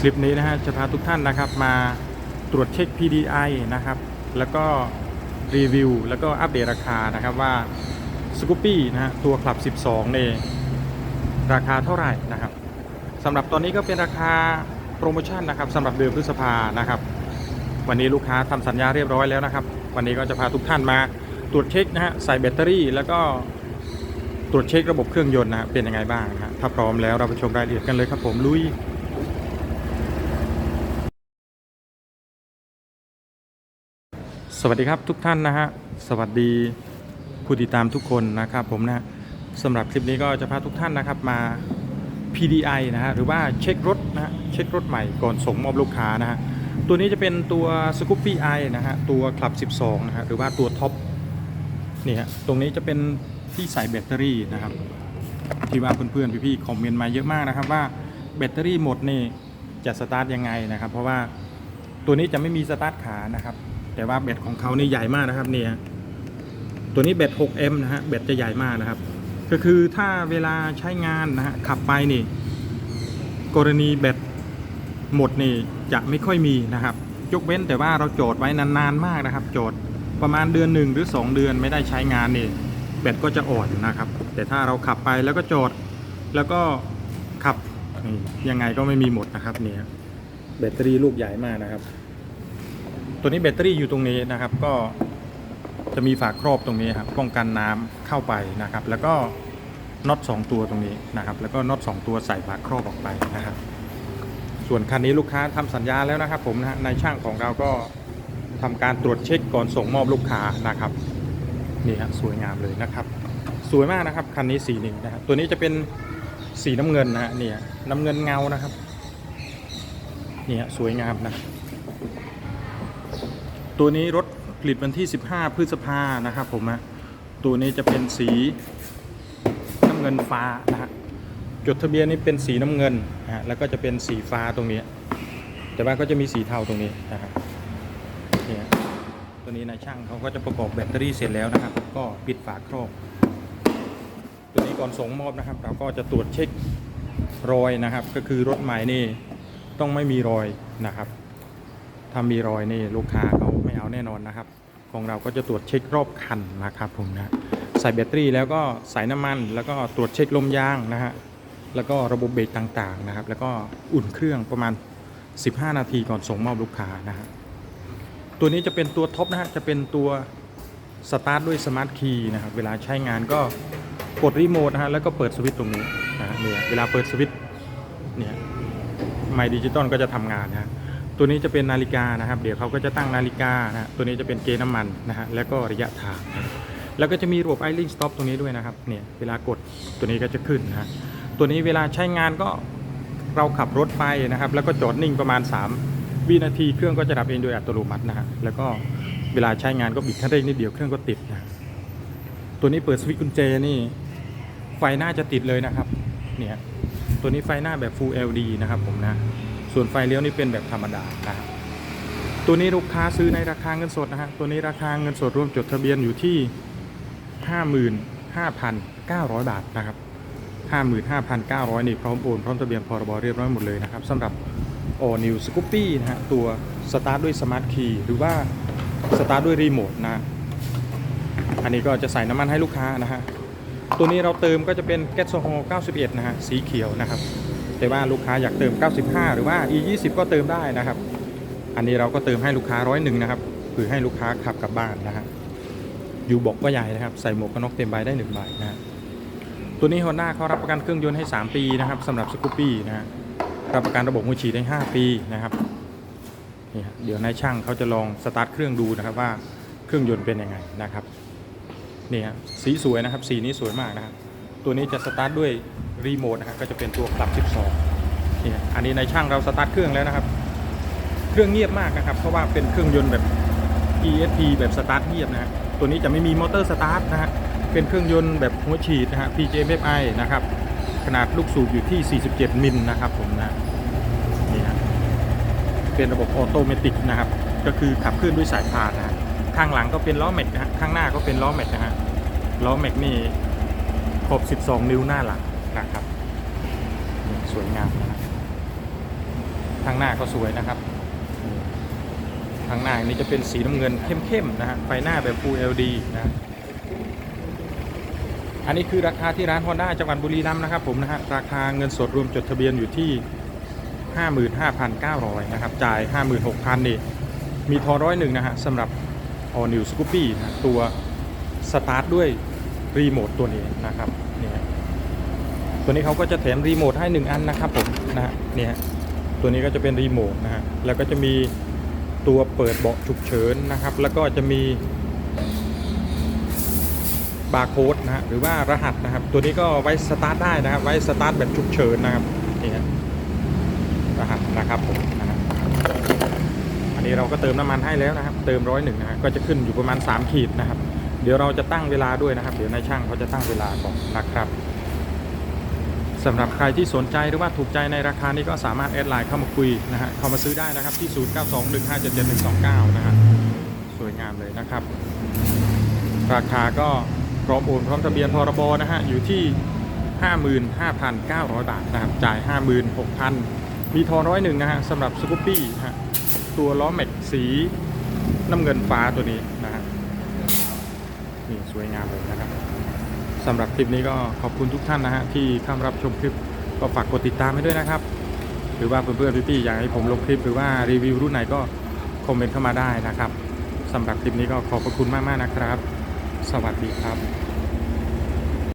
คลิปนี้นะฮะจะพาทุกท่านนะครับมาตรวจเช็ค PDI นะครับ แล้วก็รีวิว แล้วก็อัปเดตราคานะครับว่าสกูปปี้นะฮะตัวคลับ 12เนี่ยราคาเท่าไหร่นะครับสำหรับตอนนี้ก็เป็นราคาโปรโมชั่นนะครับสำหรับเดือนพฤษภานะครับ วันนี้ลูกค้าทำสัญญาเรียบร้อยแล้วนะครับ วันนี้ก็จะพาทุกท่านมาตรวจเช็คนะฮะใส่แบตเตอรี่ แล้วก็ตรวจเช็คระบบเครื่องยนต์นะเป็นยังไงบ้างนะฮะถ้าพร้อมแล้วเราไปชมรายละเอียดกันเลยครับผมลุย วัสดีครับทุกท่านนะฮะสวัสดีผู้ติดตามทุกคนนะครับผมนะสำหรับคลิปนี้ก็จะพาทุกท่านนะครับมา PDI นะฮะหรือว่าเช็ครถนะฮะเช็ครถใหม่ก่อนส่งมอบลูกค้านะฮะตัวนี้จะเป็นตัว Scoopy i นะฮะตัวคลับ 12 นะฮะหรือว่าตัวท็อปนี่ฮะตรงนี้จะเป็นที่ใส่แบตเตอรี่นะครับที่ว่าเพื่อนๆพี่ๆคอมเมนต์มาเยอะมากนะครับว่าแบตเตอรี่หมดนี่จะสตาร์ทยังไงนะครับ เพราะว่าตัวนี้จะไม่มีสตาร์ทขานะครับ แต่ว่าแบตของเขานี่ใหญ่มากนะครับเนี่ยตัวนี้แบต 6M นะฮะแบตจะใหญ่มากนะครับ ก็คือถ้าเวลาใช้งานนะฮะขับไปนี่ กรณีแบตหมดนี่จะไม่ค่อยมีนะครับยกเว้นแต่ว่าเราโจทย์ไว้นานๆมากนะครับ โจทย์ประมาณเดือนหนึ่งหรือ 2 เดือนไม่ได้ใช้งานนี่แบตก็จะอ่อนนะครับ แต่ถ้าเราขับไปแล้วก็โจทย์แล้วก็ขับยังไงก็ไม่มีหมดนะครับเนี่ยแบตเตอรี่ลูกใหญ่มากนะครับ ตัวนี้แบตเตอรี่อยู่ตรงนี้นะครับ ก็จะมีฝาครอบตรงนี้ครับป้องกันน้ำเข้าไปนะครับ แล้วก็น็อต2ตัวตรงนี้นะครับ แล้วก็น็อต2ตัวใส่ฝาครอบออกไปนะครับ ส่วนคันนี้ลูกค้าทำสัญญาแล้วนะครับ ผมนะฮะนายช่างของเราก็ทำการตรวจเช็คก่อนส่งมอบลูกค้านะครับนี่ฮะสวยงามเลยนะครับ สวยมากนะครับคันนี้สีหนึ่งนะครับตัวนี้จะเป็นสีน้ำเงินนะฮะเนี่ยน้ำเงินเงานะครับเนี่ยสวยงามนะ ตัวนี้รถผลิตวันที่ 15 พฤษภานะครับผมนะตัวนี้จะเป็นสีน้ำเงินฟ้านะฮะจดทะเบียนนี่เป็นสีน้ำเงินนะฮะแล้วก็จะเป็นสีฟ้าตรงนี้ แต่ว่าก็จะมีสีเทาตรงนี้นะครับเนี่ยตัวนี้นายช่างเขาก็จะประกอบแบตเตอรี่เสร็จแล้วนะครับ ก็ปิดฝาครอบ ตัวนี้ก่อนส่งมอบนะครับ เราก็จะตรวจเช็ครอยนะครับ ก็คือรถใหม่นี่ต้องไม่มีรอยนะครับถ้ามีรอยนี่ลูกค้าเขาไม่ เอาแน่นอนนะครับ ของเราก็จะตรวจเช็ครอบคันนะครับผมนะใส่แบตเตอรี่แล้วก็ใส่น้ำมัน แล้วก็ตรวจเช็คลมยางนะฮะแล้วก็ระบบเบรกต่างๆนะครับ แล้วก็อุ่นเครื่องประมาณ 15 นาทีก่อนส่งมอบลูกค้านะฮะตัวนี้จะเป็นตัวท็อปนะฮะจะเป็นตัวสตาร์ทด้วยสมาร์ทคีย์นะครับเวลาใช้งานก็กดรีโมทนะฮะแล้วก็เปิดสวิตช์ตรงนี้นะฮะเนี่ยเวลาเปิดสวิตช์เนี่ยไมดิจิตอลก็จะทำงานนะฮะ ตัวนี้จะเป็นนาฬิกานะครับ เดี๋ยวเขาก็จะตั้งนาฬิกานะฮะตัวนี้จะเป็นเกน้ำมันนะฮะแล้วก็ระยะทาง แล้วก็จะมีระบบไอลิงสต็อปตรงนี้ด้วยนะครับเนี่ยเวลากดตัวนี้ก็จะขึ้นนะฮะตัวนี้เวลาใช้งานก็เราขับรถไปนะครับ แล้วก็จอดนิ่งประมาณ 3 วินาทีเครื่องก็จะดับเองโดยอัตโนมัตินะฮะแล้วก็เวลาใช้งานก็บิดคันเร่งนิดเดียวเครื่องก็ติดนะตัวนี้เปิดสวิตช์กุญแจนี่ไฟหน้าจะติดเลยนะครับเนี่ยตัวนี้ไฟหน้าแบบ Full LED นะครับผมนะ ส่วนไฟเลี้ยวนี่เป็นแบบธรรมดานะครับตัวนี้ลูกค้าซื้อในราคาเงินสดนะฮะตัวนี้ราคาเงินสดรวมจดทะเบียนอยู่ที่ 55,900 บาทนะครับ55,900นี่พร้อมโอนพร้อมทะเบียนพรบเรียบร้อยหมดเลยนะครับสำหรับ All New Scoopy นะฮะตัวสตาร์ทด้วยสมาร์ทคีย์หรือว่าสตาร์ทด้วยรีโมทนะอันนี้ก็จะใส่น้ำมันให้ลูกค้านะฮะตัวนี้เราเติมก็จะเป็นแก๊สโซฮอล์91 นะฮะสีเขียวนะครับ แต่ว่าลูกค้าอยากเติม 95 หรือว่า e 2 0ก็เติมได้นะครับ อันนี้เราก็เติมให้ลูกค้าร้อยหนึ่งนะครับคือให้ลูกค้าขับกลับบ้านนะฮะอยู่บอกก็ใหญ่นะครับ ใส่หมวกกันน็อกเต็มใบได้หนึ่งใบนะฮะตัวนี้ Honda เขารับประกันเครื่องยนต์ให้ 3 ปีนะครับสำหรับสกูปี้นะฮะรับประกันระบบหัวฉีดได้ 5 ปีนะครับนี่ฮะเดี๋ยวนายช่างเขาจะลองสตาร์ทเครื่องดูนะครับว่าเครื่องยนต์เป็นยังไงนะครับนี่ฮะสีสวยนะครับสีนี้สวยมากนะครับตัวนี้จะสตาร์ทด้วย รีโมทนะครับก็จะเป็นตัวคลับ 12นี่อันนี้ในช่างเราสตาร์ทเครื่องแล้วนะครับ เครื่องเงียบมากนะครับ เพราะว่าเป็นเครื่องยนต์แบบ ESP แบบสตาร์ทเงียบนะฮะตัวนี้จะไม่มีมอเตอร์สตาร์ทนะฮะเป็นเครื่องยนต์แบบหัวฉีดนะฮะ PJMFI นะครับขนาดลูกสูบอยู่ที่ 47 มิลนะครับผมนะนี่ฮะเป็นระบบออโตเมติกนะครับ ก็คือขับเคลื่อนด้วยสายพานนะข้างหลังก็เป็นล้อแม็กนะฮะข้างหน้าก็เป็นล้อแม็กนะฮะล้อแม็กนี่ครบ12 นิ้วหน้าหลัง นะครับ สวยงามนะครับทางหน้าก็สวยนะครับทางหน้าอันนี้จะเป็นสีน้ำเงินเข้มๆนะฮะไฟหน้าแบบ Full LED นะ อันนี้คือราคาที่ร้าน Honda จังหวัดบุรีรัมย์นะครับผมนะฮะราคาเงินสดรวมจดทะเบียนอยู่ที่ 55,900นะครับจ่าย 56,000นี่มีทอร้อยหนึ่งนะฮะสำหรับ All New Scoopy นะตัวสตาร์ทด้วยรีโมทตัวนี้นะครับนี่ฮะ ตัวนี้เขาก็จะแถมรีโมทให้ 1 อันนะครับผมนะฮะเนี่ยตัวนี้ก็จะเป็นรีโมทนะฮะแล้วก็จะมีตัวเปิดเบาะฉุกเฉินนะครับ แล้วก็จะมีบาร์โค้ดนะฮะหรือว่ารหัสนะครับ ตัวนี้ก็ไว้สตาร์ทได้นะครับ ไว้สตาร์ทแบบฉุกเฉินนะครับนี่ฮะรหัสนะครับผมนะฮะอันนี้เราก็เติมน้ำมันให้แล้วนะครับ เติมร้อยหนึ่งนะฮะก็จะขึ้นอยู่ประมาณ 3 ขีดนะครับ เดี๋ยวเราจะตั้งเวลาด้วยนะครับ เดี๋ยวนายช่างเขาจะตั้งเวลาก่อนนะครับ สำหรับใครที่สนใจหรือว่าถูกใจในราคานี้ก็สามารถแอดไลน์เข้ามาคุยนะฮะเข้ามาซื้อได้นะครับที่ 0921577129 นะฮะสวยงามเลยนะครับ ราคาก็พร้อมโอนพร้อมทะเบียนพรบนะฮะอยู่ที่ 55,900 บาทนะครับจ่าย 56,000 มีทอร้อยหนึ่งนะฮะสำหรับสกูปปี้ฮะตัวล้อแม็กสีน้ำเงินฟ้าตัวนี้นะฮะนี่สวยงามเลยนะครับ สำหรับคลิปนี้ก็ขอบคุณทุกท่านนะฮะที่เข้ารับชมคลิปก็ฝากกดติดตามให้ด้วยนะครับ หรือว่าเพื่อนๆพี่ๆอยากให้ผมลงคลิปหรือว่ารีวิวรุ่นไหนก็คอมเมนต์เข้ามาได้นะครับสำหรับคลิปนี้ก็ขอบพระคุณมากๆนะครับ สวัสดีครับ